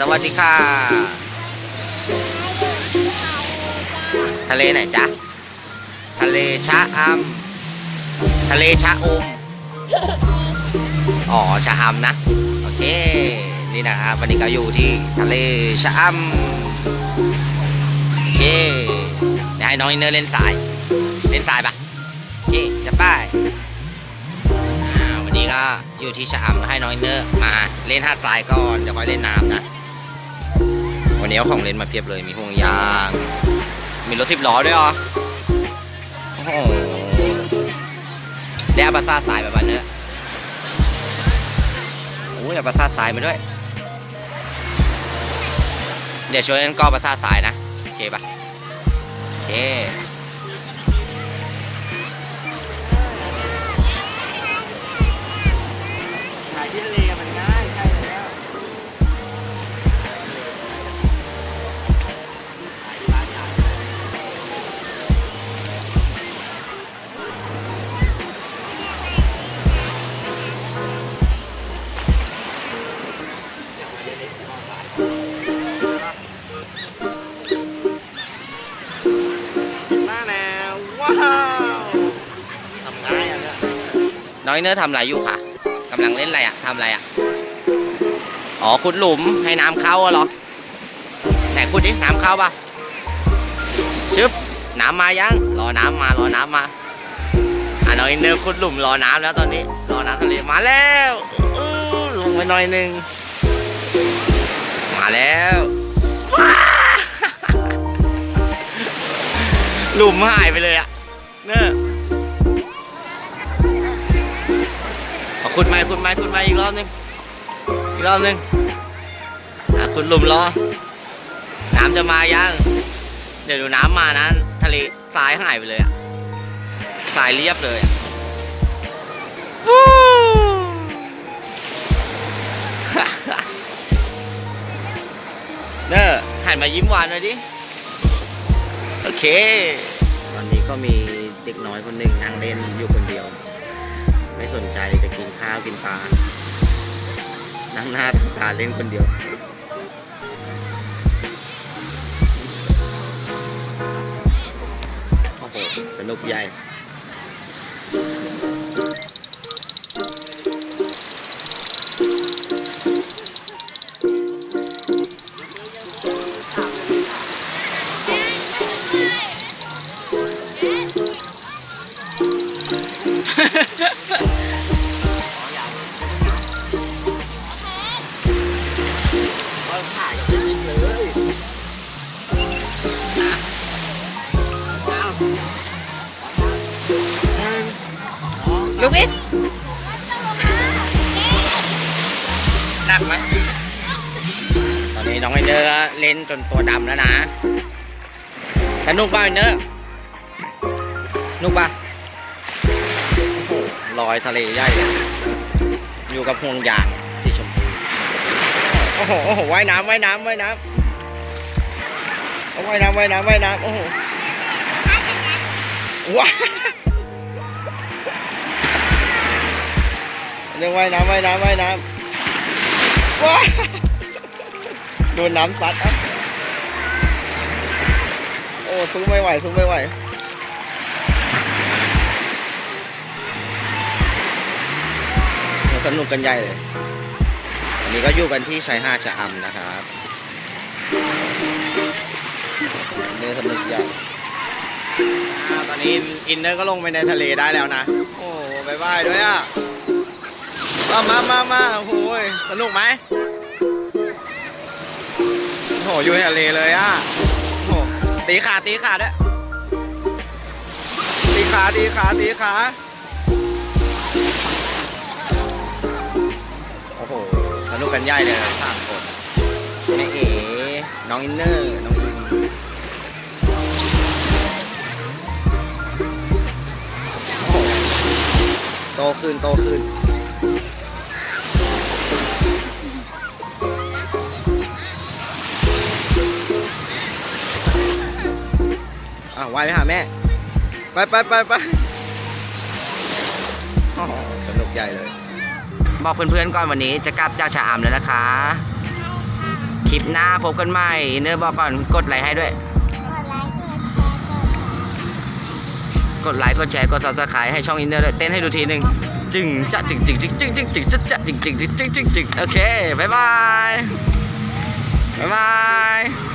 สวัสดีค่ะ ทะเลไหนจ๊ะ ทะเลชะอำทะเลชะอม อ๋อชะอำนะ โอเค นี่นะครับวันนี้ก็อยู่ที่ทะเลชะอำโอเคเดี๋ยวให้น้องอินเนอร์เล่นสาย เล่นสายปะโอเคจะไป้ายวันนี้ก็อยู่ที่ชะอำให้น้องอินเนอร์มาเล่นหาดทรายก่อนเดี๋ยวค่อยเล่นน้ำนะ วันนี้เอาของเล่นมาเพียบเลยมีห่วงยาง มีรถสิบล้อด้วยเหรอโอ้โหได้อาปลาซ่าสายแบบ้นเนื้อะโอ้ยอาปลาซ่าสายมาด้วย เดี๋ยวช่วยกันก็อปลาซ่าสายนะ โอเคปะโอเค องอินเนอร์ทำอะไรอยู่ค่ะกำลังเล่นอะไรอะทำอะไรอะอ๋อขุดหลุมให้น้ำเข้าเหรอไหนขุดดิน้ำเข้าปะชึบน้ำมายังรอน้ำมารอน้ำมาอะน้องอินเนอร์ขุดหลุมรอน้ำแล้วตอนนี้รอน้ำทะเลมาแล้วลงไปหน่อยหนึงมาแล้วหลุมหายไปเลยอะเนี่ยเอ ขุดใหม่ขุดใหม่ขุดใหม่อีกรอบนึงอีกรอบนึงอะขุดหลุมรอน้ำจะมายังเดี๋ยวดูน้ำมานะทะเลทรายหายไปเลยอะทรายเรียบเลยอะเนอะหันมายิ้มหวานหน่อยดิ โอเค ตอนนี้ก็มีเด็กน้อยคนหนึ่งนั่งเล่นอยู่คนเดียว ไม่สนใจจะกินข้าวกินปลานั่งหน้าตาเล่นคนเดียวโอ้โหสนุกใหญ่ ยกับพี่ยิงเลยเอาลูกหนักไหมตอนนี้น้องไอเนอร์เล่นจนตัวดำแล้วนะสนุกป่ะไอเนอร์สนุกป่ะโอ้ลอยทะเลใหญ่ อยู่กับห่วงยางสีชม โอ้โหโอ้โหว่ายน้ำว่ายน้ำว่ายน้ำเอาว่ายน้ำว่ายน้ำว่ายน้ำโอ้โหว้าเรื่องว่ายน้ำว่ายน้ำว่ายน้ำว้าโดนน้ำซัดอะโอ้สู้ไม่ไหวสู้ไม่ไหวสนุกกันใหญ่เลย นนี้ก็อยู่กันที่ชายหาดชะอำนะครับเนื้อสนุกใหญ่ตอนนี้อินเนอร์ก็ลงไปในทะเลได้แล้วนะ โอ้บายบายด้วยอะ มามามามาโอ้โหยสนุกไหมโอ้โหอยู่ในทะเลเลยอะโหตีขาตีขาด้วยตีขาตีขาตีขา กันใหญ่เลยสามคนแม่เอ๋น้องอินเนอร์น้องอินโตขึ้นโตขึ้นอะว่ายไปหาแม่ ไปไปไปไปสนุกใหญ่เลย บอกเพื่อนๆก่อนวันนี้จะกลับเจ้าชะอำแล้วนะคะ คลิปหน้าพบกันใหม่เนอร์บอกก่อนกดไลค์ให้ด้วย กดไลค์กดแชร์กดซับสไครต์ให้ช่องอินเนอร์ด้วยเต้นให้ดูทีหนึ่งจึงจะจึงจึงจึงจึงจึงจึงจะจะจึงจึงจึงจึงจึงโอเคบ๊ายบายบ๊ายบาย